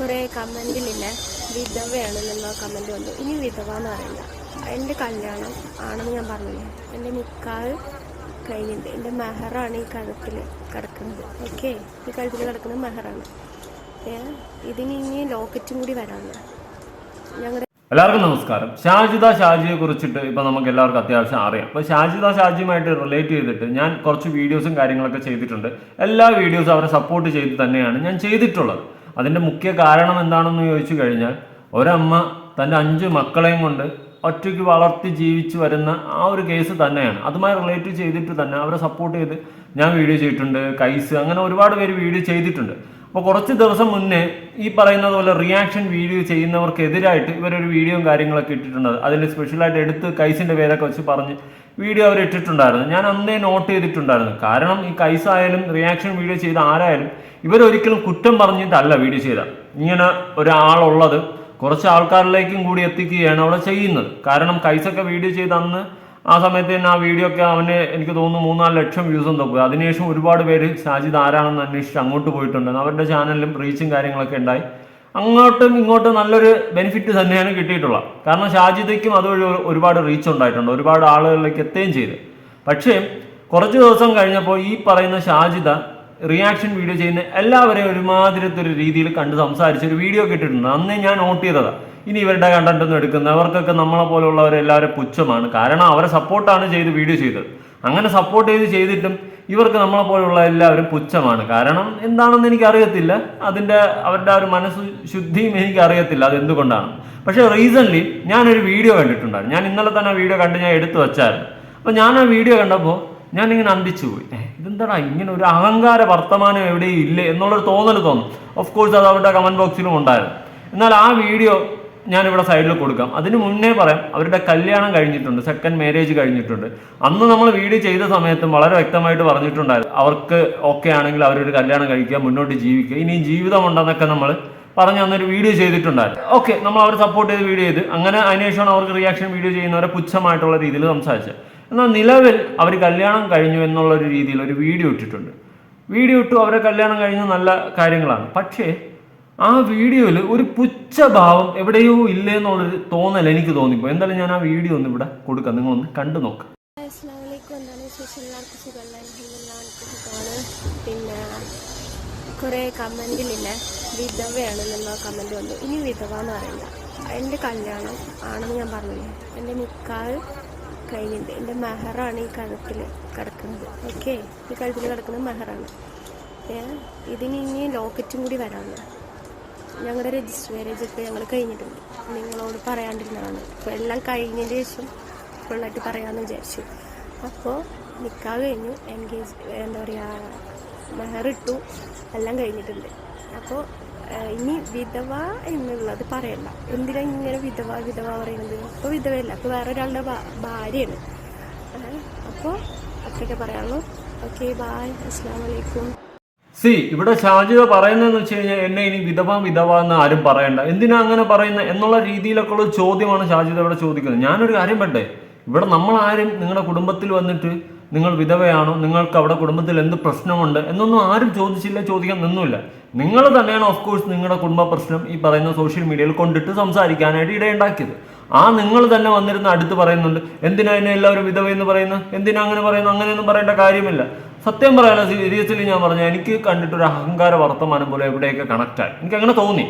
കുറേ കമന്റിലില്ലേ? വിധവയാണ് നിന്ന കമന്റ് വന്നു. ഇനി വിധവ എന്ന് പറയില്ല എന്റെ കല്യാണം ആണെന്ന് ഞാൻ പറഞ്ഞില്ലേ? എന്റെ നിക്കാഹ് കഴിഞ്ഞിട്ട് എന്റെ മെഹറാണ് ഈ കഴുത്തിൽ കിടക്കുന്നത്. ഓക്കെ? ഈ കഴുത്തിൽ കിടക്കുന്നത് മെഹറാണ്. ഇതിന് ഇനി ലോക്കറ്റും കൂടി വരാണ് ഞങ്ങളുടെ എല്ലാവർക്കും നമസ്കാരം. ഷാജിദ ഷാജിയെ കുറിച്ചിട്ട് ഇപ്പൊ നമുക്ക് എല്ലാവർക്കും അത്യാവശ്യം അറിയാം. അപ്പോൾ ഷാജിദ ഷാജിയുമായിട്ട് റിലേറ്റ് ചെയ്തിട്ട് ഞാൻ കുറച്ച് വീഡിയോസും കാര്യങ്ങളൊക്കെ ചെയ്തിട്ടുണ്ട്. എല്ലാ വീഡിയോസും അവരെ സപ്പോർട്ട് ചെയ്ത് തന്നെയാണ് ഞാൻ ചെയ്തിട്ടുള്ളത്. അതിന്റെ മുഖ്യ കാരണം എന്താണെന്ന് ചോദിച്ചു കഴിഞ്ഞാൽ ഒരമ്മ തന്റെ അഞ്ച് മക്കളെയും കൊണ്ട് ഒറ്റയ്ക്ക് വളർത്തി ജീവിച്ചു വരുന്ന ആ ഒരു കേസ് തന്നെയാണ്. അതുമായി റിലേറ്റ് ചെയ്തിട്ട് തന്നെ അവരെ സപ്പോർട്ട് ചെയ്ത് ഞാൻ വീഡിയോ ചെയ്തിട്ടുണ്ട് കൈസ് അങ്ങനെ ഒരുപാട് പേര് വീഡിയോ ചെയ്തിട്ടുണ്ട്. അപ്പോൾ കുറച്ച് ദിവസം മുന്നേ ഈ പറയുന്നത് പോലെ റിയാക്ഷൻ വീഡിയോ ചെയ്യുന്നവർക്കെതിരായിട്ട് ഇവരൊരു വീഡിയോയും കാര്യങ്ങളൊക്കെ ഇട്ടിട്ടുണ്ട് അതിൽ സ്പെഷ്യലായിട്ട് എടുത്ത് കൈസിന്റെ പേരൊക്കെ വെച്ച് പറഞ്ഞ് വീഡിയോ അവർ ഇട്ടിട്ടുണ്ടായിരുന്നു. ഞാൻ അന്നേ നോട്ട് ചെയ്തിട്ടുണ്ടായിരുന്നു. കാരണം ഈ കൈസ് ആയാലും റിയാക്ഷൻ വീഡിയോ ചെയ്ത ആരായാലും ഇവരൊരിക്കലും കുറ്റം പറഞ്ഞിട്ടല്ല വീഡിയോ ചെയ്ത. ഇങ്ങനെ ഒരാളുള്ളത് കുറച്ച് ആൾക്കാരിലേക്കും കൂടി എത്തിക്കുകയാണ് അവിടെ ചെയ്യുന്നത്. കാരണം കൈസൊക്കെ വീഡിയോ ചെയ്ത് അന്ന് ആ സമയത്ത് തന്നെ ആ വീഡിയോ ഒക്കെ അവന് എനിക്ക് തോന്നുന്നു മൂന്നാൽ ലക്ഷം വ്യൂസ് എന്തോ പോയി അതിനുശേഷം ഒരുപാട് പേര് ഷാജിദ് ആരാണെന്ന് അന്വേഷിച്ച് അങ്ങോട്ട് പോയിട്ടുണ്ട് അവരുടെ ചാനലിലും റീച്ചും കാര്യങ്ങളൊക്കെ ഉണ്ടായി. അങ്ങോട്ടും ഇങ്ങോട്ടും നല്ലൊരു ബെനിഫിറ്റ് തന്നെയാണ് കിട്ടിയിട്ടുള്ളത് കാരണം ഷാജിദയ്ക്കും അതുവഴി ഒരു- ഒരുപാട് റീച്ച് ഉണ്ടായിട്ടുണ്ട്. ഒരുപാട് ആളുകളിലേക്ക് എത്തുകയും ചെയ്ത്. പക്ഷേ കുറച്ച് ദിവസം കഴിഞ്ഞപ്പോൾ ഈ പറയുന്ന ഷാജിദ റിയാക്ഷൻ വീഡിയോ ചെയ്യുന്ന എല്ലാവരെയും ഒരുമാതിരത്തെ ഒരു രീതിയിൽ കണ്ട് സംസാരിച്ച് ഒരു വീഡിയോ കിട്ടിയിട്ടുണ്ട് അന്നേ ഞാൻ നോട്ട് ചെയ്തതാ. ഇനി ഇവരുടെ കണ്ടന്റ് ഒന്നും എടുക്കുന്നവർക്കൊക്കെ നമ്മളെ പോലുള്ളവരെല്ലാവരും പുച്ഛമാണ്. കാരണം അവരെ സപ്പോർട്ടാണ് ചെയ്ത് വീഡിയോ ചെയ്തത്. അങ്ങനെ സപ്പോർട്ട് ചെയ്ത് ചെയ്തിട്ടും ഇവർക്ക് നമ്മളെ പോലുള്ള എല്ലാവരും പുച്ഛമാണ്. കാരണം എന്താണെന്ന് എനിക്ക് അറിയത്തില്ല അതിന്റെ അവരുടെ ഒരു മനസ്സ് ശുദ്ധിയും എനിക്ക് അറിയത്തില്ല അത് എന്തുകൊണ്ടാണ് പക്ഷേ റീസൺലി ഞാനൊരു വീഡിയോ കണ്ടിട്ടുണ്ടായിരുന്നു. ഞാൻ ഇന്നലെ തന്നെ വീഡിയോ കണ്ട് ഞാൻ എടുത്തു വച്ചായിരുന്നു. അപ്പോൾ ഞാൻ ആ വീഡിയോ കണ്ടപ്പോൾ ഞാൻ ഇങ്ങനെ അന്തിച്ചു പോയി. ഇതെന്താടാ ഇങ്ങനെ ഒരു അഹങ്കാര വർത്തമാനം എവിടെയും ഇല്ലേ എന്നുള്ളൊരു തോന്നൽ തോന്നും. ഓഫ് കോഴ്സ് അത് അവരുടെ കമന്റ് ബോക്സിലും ഉണ്ടായിരുന്നു. എന്നാൽ ആ വീഡിയോ ഞാനിവിടെ സൈഡിൽ കൊടുക്കാം. അതിന് മുന്നേ പറയാം അവരുടെ കല്യാണം കഴിഞ്ഞിട്ടുണ്ട് സെക്കൻഡ് മാരേജ് കഴിഞ്ഞിട്ടുണ്ട്. അന്ന് നമ്മൾ വീഡിയോ ചെയ്ത സമയത്തും വളരെ വ്യക്തമായിട്ട് പറഞ്ഞിട്ടുണ്ടായിരുന്നു. അവർക്ക് ഓക്കെ ആണെങ്കിൽ അവരൊരു കല്യാണം കഴിക്കുക മുന്നോട്ട് ജീവിക്കുക ഇനിയും ജീവിതം ഉണ്ടെന്നൊക്കെ നമ്മൾ പറഞ്ഞു അന്നൊരു വീഡിയോ ചെയ്തിട്ടുണ്ടായിരുന്നു. ഓക്കെ നമ്മൾ അവർ സപ്പോർട്ട് ചെയ്ത് വീഡിയോ ചെയ്ത്. അങ്ങനെ അതിനുശേഷമാണ് അവർക്ക് റിയാക്ഷൻ വീഡിയോ ചെയ്യുന്നവരെ പുച്ഛമായിട്ടുള്ള രീതിയിൽ സംസാരിച്ചത് എന്നാൽ നിലവിൽ അവർ കല്യാണം കഴിഞ്ഞു എന്നുള്ള ഒരു രീതിയിൽ ഒരു വീഡിയോ ഇട്ടിട്ടുണ്ട്. വീഡിയോ ഇട്ടു അവരെ കല്യാണം കഴിഞ്ഞ നല്ല കാര്യങ്ങളാണ്. പക്ഷേ ആ വീഡിയോയിൽ ഒരു പുച്ഛഭാവം എവിടെയോ ഇല്ലേ എന്നുള്ളൊരു തോന്നൽ എനിക്ക് തോന്നിപ്പോ. എന്തായാലും ഞാൻ ആ വീഡിയോ ഒന്ന് ഇവിടെ കൊടുക്കാം. നിങ്ങളൊന്ന് കണ്ടു നോക്കാം. പിന്നെ കുറേ കമന്റിലില്ലേ. വിധവയാണ് നിന്നോ കമന്റ് വന്നു. ഇനി വിധവ എന്ന് പറയില്ല എന്റെ കല്യാണം ആണെന്ന് ഞാൻ പറഞ്ഞില്ലേ? എന്റെ നിക്കാഹ് കഴിഞ്ഞിട്ട് എന്റെ മെഹറാണ് ഈ കഴുത്തിൽ കിടക്കുന്നത്. ഓക്കെ ഈ കഴുത്തിൽ കിടക്കുന്നത് മെഹറാണ്. ഇതിന് ഇനി ലോക്കറ്റും കൂടി വരാമെന്ന് ഞങ്ങളുടെ രജിസ്റ്റർ മാരേജ് ഒക്കെ ഞങ്ങൾ കഴിഞ്ഞിട്ടുണ്ട്. നിങ്ങളോട് പറയാണ്ടിരുന്നതാണ്. അപ്പോൾ എല്ലാം കഴിഞ്ഞതിന് ശേഷം ഫുള്ളായിട്ട് പറയാമെന്ന് വിചാരിച്ചു. അപ്പോൾ നിൽക്കാതെ കഴിഞ്ഞു. എൻഗേജ് എന്താ പറയുക മെഹറിട്ടു എല്ലാം കഴിഞ്ഞിട്ടുണ്ട്. അപ്പോൾ ഇനി വിധവ എന്നുള്ളത് പറയണ്ട. എന്തിനാ ഇങ്ങനെ വിധവ വിധവ പറയുന്നത്? അപ്പോൾ വിധവയല്ല അപ്പൊ വേറെ ഒരാളുടെ ഭാര്യയാണ്. അപ്പോൾ അത്രയൊക്കെ പറയാനുള്ളൂ. ഓക്കെ ബായ് അസ്സാം സി ഇവിടെ ഷാജിത പറയുന്നതെന്ന് വെച്ച് കഴിഞ്ഞാൽ എന്നെ ഇനി വിധവ വിധവ എന്ന് ആരും പറയണ്ട. എന്തിനാ അങ്ങനെ പറയുന്നത് എന്നുള്ള രീതിയിലൊക്കെ ഉള്ള ചോദ്യമാണ് ഷാജിത ഇവിടെ ചോദിക്കുന്നത്. ഞാനൊരു കാര്യം പറ്റേ ഇവിടെ നമ്മളാരും നിങ്ങളുടെ കുടുംബത്തിൽ വന്നിട്ട് നിങ്ങൾ വിധവയാണോ? നിങ്ങൾക്ക് അവിടെ കുടുംബത്തിൽ എന്ത് പ്രശ്നമുണ്ട്? എന്നൊന്നും ആരും ചോദിച്ചില്ല ചോദിക്കാൻ നിന്നുമില്ല നിങ്ങൾ തന്നെയാണ് ഓഫ് കോഴ്സ് നിങ്ങളുടെ കുടുംബ പ്രശ്നം ഈ പറയുന്ന സോഷ്യൽ മീഡിയയിൽ കൊണ്ടിട്ട് സംസാരിക്കാനായിട്ട് ഇടയുണ്ടാക്കിയത്. ആ നിങ്ങൾ തന്നെ വന്നിരുന്ന് അടുത്ത് പറയുന്നുണ്ട് എന്തിനാ എന്നെ എല്ലാവരും വിധവ എന്ന് പറയുന്നത് എന്തിനാ അങ്ങനെ പറയുന്നു? അങ്ങനെയൊന്നും പറയേണ്ട കാര്യമില്ല. സത്യം പറയാനോ സീരിയസ്ലി ഞാൻ പറഞ്ഞു എനിക്ക് കണ്ടിട്ടൊരു അഹങ്കാര വർത്തമാനം പോലെ എവിടെയൊക്കെ കണക്റ്റായി എനിക്ക് അങ്ങനെ തോന്നി.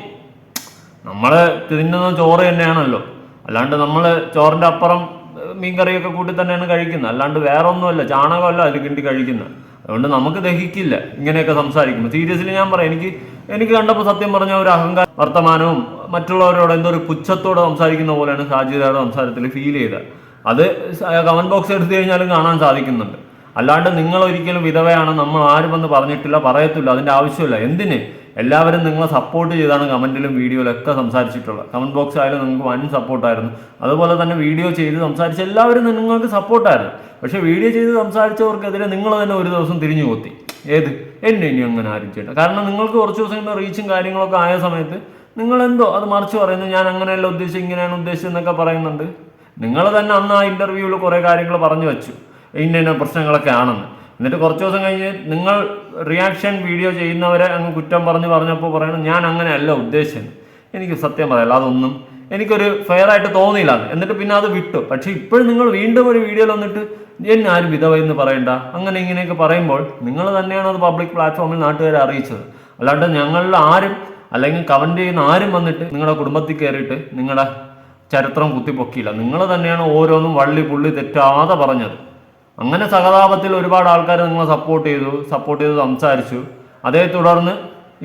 നമ്മൾ തിന്നുന്ന ചോറ് തന്നെയാണല്ലോ. അല്ലാണ്ട് നമ്മൾ ചോറിന്റെ അപ്പുറം മീൻകറിയൊക്കെ കൂട്ടി തന്നെയാണ് കഴിക്കുന്നത്. അല്ലാണ്ട് വേറെ ഒന്നുമല്ല ചാണകമല്ല അതിൽ കിണ്ടി കഴിക്കുന്നത്. അതുകൊണ്ട് നമുക്ക് ദഹിക്കില്ല ഇങ്ങനെയൊക്കെ സംസാരിക്കുമ്പോൾ. സീരിയസ്ലി ഞാൻ പറയാം എനിക്ക് എനിക്ക് കണ്ടപ്പോൾ സത്യം പറഞ്ഞ ഒരു അഹങ്കാര വർത്തമാനവും മറ്റുള്ളവരോട് എന്തോ ഒരു പുച്ഛത്തോടെ സംസാരിക്കുന്ന പോലെയാണ് ഷാജിദയുടെ സംസാരത്തിൽ ഫീൽ ചെയ്തത്. അത് കമന്റ് ബോക്സ് എടുത്തു കഴിഞ്ഞാലും കാണാൻ സാധിക്കുന്നുണ്ട്. അല്ലാണ്ട് നിങ്ങൾ ഒരിക്കലും വിധവയാണ് നമ്മൾ ആരും വന്ന് പറഞ്ഞിട്ടില്ല പറയത്തില്ല അതിന്റെ ആവശ്യമില്ല. എന്തിന്? എല്ലാവരും നിങ്ങളെ സപ്പോർട്ട് ചെയ്താണ് കമന്റിലും വീഡിയോയിലും ഒക്കെ സംസാരിച്ചിട്ടുള്ളത്. കമന്റ് ബോക്സ് ആയാലും നിങ്ങൾക്ക് വൻ സപ്പോർട്ടായിരുന്നു അതുപോലെ തന്നെ വീഡിയോ ചെയ്ത് സംസാരിച്ച എല്ലാവരും നിങ്ങൾക്ക് സപ്പോർട്ടായിരുന്നു പക്ഷേ വീഡിയോ ചെയ്ത് സംസാരിച്ചവർക്കെതിരെ നിങ്ങൾ തന്നെ ഒരു ദിവസം തിരിഞ്ഞു കൊത്തി ഏത്? എന്നെ ഇനി അങ്ങനെ ആരും കാരണം നിങ്ങൾക്ക് കുറച്ച് ദിവസം കഴിഞ്ഞാൽ റീച്ചും കാര്യങ്ങളൊക്കെ ആയ സമയത്ത് നിങ്ങൾ എന്തോ അത് മറിച്ച് പറയുന്നു ഞാൻ അങ്ങനെയല്ല ഉദ്ദേശിച്ചത് ഇങ്ങനെയാണ് ഉദ്ദേശിച്ചത് എന്നൊക്കെ പറയുന്നുണ്ട്. നിങ്ങൾ തന്നെ അന്ന് ആ ഇന്റർവ്യൂവിൽ കുറേ കാര്യങ്ങൾ പറഞ്ഞു വെച്ചു. ഇന്ന പ്രശ്നങ്ങളൊക്കെ ആണെന്ന്. എന്നിട്ട് കുറച്ച് ദിവസം കഴിഞ്ഞ് നിങ്ങൾ റിയാക്ഷൻ വീഡിയോ ചെയ്യുന്നവരെ അങ്ങ് കുറ്റം പറഞ്ഞ് പറഞ്ഞപ്പോൾ പറയണം ഞാൻ അങ്ങനെയല്ല ഉദ്ദേശം എനിക്ക് സത്യം പറയല്ല അതൊന്നും എനിക്കൊരു ഫെയർ ആയിട്ട് തോന്നിയില്ല. എന്നിട്ട് പിന്നെ അത് വിട്ടു. പക്ഷേ ഇപ്പോഴും നിങ്ങൾ വീണ്ടും ഒരു വീഡിയോയിൽ വന്നിട്ട് എന്നെ ആരും വിധവ എന്ന് പറയണ്ട? അങ്ങനെ ഇങ്ങനെയൊക്കെ പറയുമ്പോൾ നിങ്ങൾ തന്നെയാണ് അത് പബ്ലിക് പ്ലാറ്റ്ഫോമിൽ നാട്ടുകാരെ അറിയിച്ചത്. അല്ലാണ്ട് ഞങ്ങളിൽ ആരും അല്ലെങ്കിൽ കമന്റ് ചെയ്യുന്ന ആരും വന്നിട്ട് നിങ്ങളുടെ കുടുംബത്തിൽ കയറിയിട്ട് നിങ്ങളുടെ ചരിത്രം കുത്തിപ്പൊക്കിയില്ല. നിങ്ങൾ തന്നെയാണ് ഓരോന്നും വള്ളി പുള്ളി തെറ്റാതെ പറഞ്ഞത്. അങ്ങനെ സഹതാപത്തിൽ ഒരുപാട് ആൾക്കാർ നിങ്ങളെ സപ്പോർട്ട് ചെയ്തു സപ്പോർട്ട് ചെയ്ത് സംസാരിച്ചു. അതേ തുടർന്ന്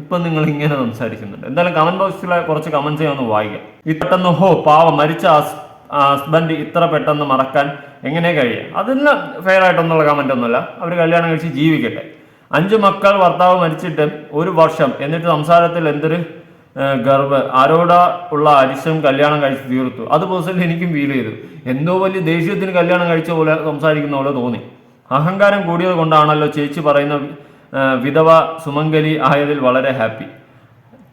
ഇപ്പം നിങ്ങൾ ഇങ്ങനെ സംസാരിക്കുന്നുണ്ട്. എന്തായാലും കമന്റ് ബോക്സിലെ കുറച്ച് കമന്റ്സ് ഞാൻ ഒന്ന് വായിക്കാം. ഈ പെട്ടെന്ന് ഹോ പാവ മരിച്ച ഹസ്ബൻഡ് ഇത്ര പെട്ടെന്ന് മറക്കാൻ എങ്ങനെ കഴിയാം? അതെല്ലാം ഫെയർ ആയിട്ടൊന്നുള്ള കമന്റ് ഒന്നുമല്ല. അവർ കല്യാണം കഴിച്ച് ജീവിക്കട്ടെ. അഞ്ച് മക്കൾ ഭർത്താവ് മരിച്ചിട്ട് ഒരു വർഷം എന്നിട്ട് സംസാരത്തിൽ എന്തൊരു ഗർഭ ആരോട ഉള്ള അരിശം കല്യാണം കഴിച്ച് തീർത്തു? അത് പേഴ്സണലി എനിക്കും ഫീൽ ചെയ്തു. എന്തോ വലിയ ദേഷ്യത്തിന് കല്യാണം കഴിച്ച പോലെ സംസാരിക്കുന്ന പോലെ തോന്നി. അഹങ്കാരം കൂടിയത് കൊണ്ടാണല്ലോ ചേച്ചി പറയുന്ന വിധവ സുമംഗലി ആയതിൽ വളരെ ഹാപ്പി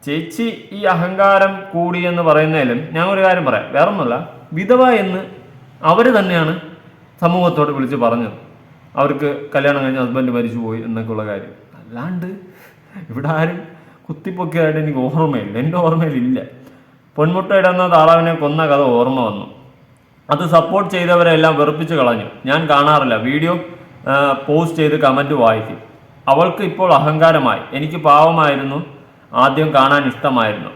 ചേച്ചി ഈ അഹങ്കാരം കൂടി എന്ന് പറയുന്നതിലും ഞാൻ ഒരു കാര്യം പറയാം. വേറൊന്നുമല്ല. വിധവ എന്ന് അവർ തന്നെയാണ് സമൂഹത്തോട് വിളിച്ച് പറഞ്ഞത്. അവർക്ക് കല്യാണം കഴിഞ്ഞ ഹസ്ബൻഡ് മരിച്ചു പോയി എന്നൊക്കെയുള്ള കാര്യം. അല്ലാണ്ട് ഇവിടെ ആരും കുത്തിപ്പൊക്കിയതായിട്ട് എനിക്ക് ഓർമ്മയില്ല. എന്റെ ഓർമ്മയിലില്ല. പെൺമുട്ട ഇടുന്ന താറാവിനെ കൊന്ന കഥ ഓർമ്മ വന്നു. അത് സപ്പോർട്ട് ചെയ്തവരെല്ലാം വെറുപ്പിച്ച് കളഞ്ഞു. ഞാൻ കാണാറില്ല. വീഡിയോ പോസ്റ്റ് ചെയ്ത് കമന്റ് വായിക്കും. അവൾക്ക് ഇപ്പോൾ അഹങ്കാരമായി. എനിക്ക് പാവമായിരുന്നു. ആദ്യം കാണാൻ ഇഷ്ടമായിരുന്നു.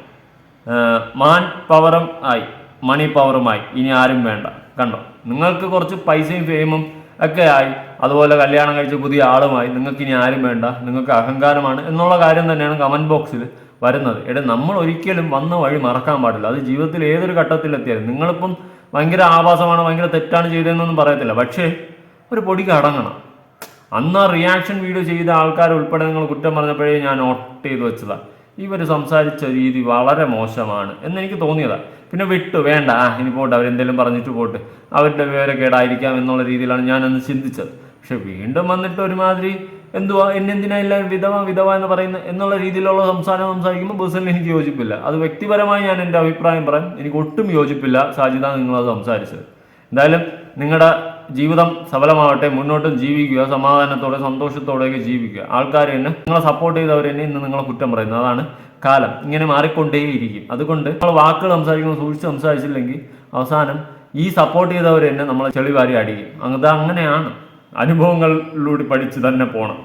മാൻ പവറും ആയി. മണി പവറുമായി ഇനി ആരും വേണ്ട. കണ്ടോ? നിങ്ങൾക്ക് കുറച്ച് പൈസയും ഫെയിമും ഒക്കെ ആയി. അതുപോലെ കല്യാണം കഴിച്ച പുതിയ ആളുമായി നിങ്ങൾക്ക് ഇനി ആരും വേണ്ട നിങ്ങൾക്ക് അഹങ്കാരമാണ് എന്നുള്ള കാര്യം തന്നെയാണ് കമന്റ് ബോക്സിൽ വരുന്നത്. എടെ നമ്മൾ ഒരിക്കലും വന്ന വഴി മറക്കാൻ പാടില്ല. അത് ജീവിതത്തിൽ ഏതൊരു ഘട്ടത്തിലെത്തിയാലും. നിങ്ങളിപ്പം ഭയങ്കര ആഭാസമാണ് ഭയങ്കര തെറ്റാണ് ചെയ്തതെന്നൊന്നും പറയത്തില്ല. പക്ഷേ ഒരു പൊടിക്ക് അടങ്ങണം. അന്ന് റിയാക്ഷൻ വീഡിയോ ചെയ്ത ആൾക്കാർ ഉൾപ്പെടെ നിങ്ങൾ കുറ്റം പറഞ്ഞപ്പോഴേ ഞാൻ നോട്ട് ചെയ്ത് വെച്ചതാ. ഇവർ സംസാരിച്ച രീതി വളരെ മോശമാണ് എന്നെനിക്ക് തോന്നിയതാ. പിന്നെ വിട്ടു വേണ്ട. ആ ഇനി പോട്ടെ അവരെന്തെങ്കിലും പറഞ്ഞിട്ട് പോട്ട്. അവരുടെ വിവരക്കേടായിരിക്കാം എന്നുള്ള രീതിയിലാണ് ഞാൻ ചിന്തിച്ചത്. പക്ഷെ വീണ്ടും വന്നിട്ട് ഒരുമാതിരി എന്തുവാ എന്നെന്തിനാ എല്ലാവരും വിധവ വിധവ എന്ന് പറയുന്ന എന്നുള്ള രീതിയിലുള്ള സംസാരം സംസാരിക്കുമ്പോൾ ബസ്സിൽ എനിക്ക് യോജിപ്പില്ല. അത് വ്യക്തിപരമായി ഞാൻ എന്റെ അഭിപ്രായം പറയാം. എനിക്ക് ഒട്ടും യോജിപ്പില്ല. സാജിത നിങ്ങളത് സംസാരിച്ചത്. എന്തായാലും നിങ്ങളുടെ ജീവിതം സഫലമാവട്ടെ മുന്നോട്ടും ജീവിക്കുക സമാധാനത്തോടെ സന്തോഷത്തോടെയൊക്കെ ജീവിക്കുക. ആൾക്കാർ തന്നെ നിങ്ങളെ സപ്പോർട്ട് ചെയ്തവർ തന്നെ ഇന്ന് നിങ്ങളെ കുറ്റം പറയുന്നത്. അതാണ് കാലം. ഇങ്ങനെ മാറിക്കൊണ്ടേയിരിക്കും. അതുകൊണ്ട് നമ്മൾ വാക്കുകൾ സംസാരിക്കുമ്പോൾ സൂക്ഷിച്ച് സംസാരിച്ചില്ലെങ്കിൽ അവസാനം ഈ സപ്പോർട്ട് ചെയ്തവർ തന്നെ നമ്മളെ ചെളിവാരി അടിക്കും. അത് അങ്ങനെയാണ്. അനുഭവങ്ങളിലൂടെ പഠിച്ച് തന്നെ പോകണം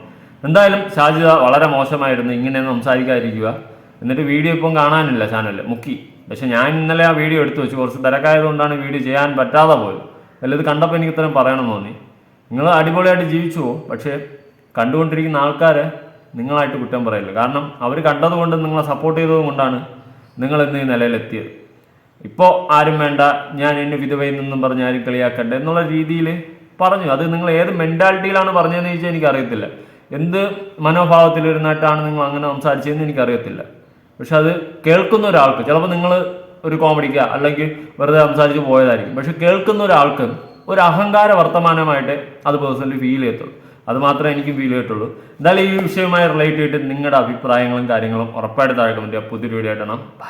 എന്തായാലും ഷാജിത വളരെ മോശമായിരുന്നു ഇങ്ങനെ സംസാരിക്കാതിരിക്കുക. എന്നിട്ട് വീഡിയോ ഇപ്പം കാണാനില്ല ചാനലിൽ മുക്കി. പക്ഷെ ഞാൻ ഇന്നലെ ആ വീഡിയോ എടുത്തു വെച്ചു. കുറച്ച് തിരക്കായതുകൊണ്ടാണ് വീഡിയോ ചെയ്യാൻ പറ്റാതെ പോയത്. അല്ല ഇത് കണ്ടപ്പോൾ എനിക്ക് ഇത്രയും പറയണം തോന്നി. നിങ്ങൾ അടിപൊളിയായിട്ട് ജീവിച്ചു പോകും പക്ഷേ കണ്ടുകൊണ്ടിരിക്കുന്ന ആൾക്കാരെ നിങ്ങളായിട്ട് കുറ്റം പറയില്ല കാരണം അവർ കണ്ടതുകൊണ്ട് നിങ്ങളെ സപ്പോർട്ട് ചെയ്തത് കൊണ്ടാണ് നിങ്ങൾ ഇന്ന് ഈ നിലയിലെത്തിയത്. ഇപ്പോൾ ആരും വേണ്ട ഞാൻ എന്നെ വിധവയിൽ നിന്നും പറഞ്ഞ് ആരും കളിയാക്കണ്ട എന്നുള്ള രീതിയിൽ പറഞ്ഞു. അത് നിങ്ങൾ ഏത് മെന്റാലിറ്റിയിലാണ് പറഞ്ഞതെന്ന് ചോദിച്ചാൽ എനിക്കറിയത്തില്ല. എന്ത് മനോഭാവത്തിലിരുന്നിട്ടാണ് നിങ്ങൾ അങ്ങനെ സംസാരിച്ചതെന്ന് എനിക്കറിയത്തില്ല. പക്ഷെ അത് കേൾക്കുന്ന ഒരാൾക്ക് ചിലപ്പോൾ നിങ്ങൾ ഒരു കോമഡിക്ക അല്ലെങ്കിൽ വെറുതെ സംസാരിച്ച് പോയതായിരിക്കും. പക്ഷെ കേൾക്കുന്ന ഒരാൾക്ക് ഒരു അഹങ്കാര വർത്തമാനമായിട്ട് അത് പേഴ്സണലി ഫീൽ ചെയ്യത്തുള്ളൂ. അത് മാത്രമേ എനിക്ക് ഫീൽ ചെയ്തിട്ടുള്ളൂ എന്തായാലും ഈ വിഷയവുമായി റിലേറ്റ് ചെയ്തിട്ട് നിങ്ങളുടെ അഭിപ്രായങ്ങളും കാര്യങ്ങളും ഉറപ്പായിട്ട് താഴെ കമന്റ് പുതിയൊരു വീഡിയോ ആയിട്ടാണ് ബൈ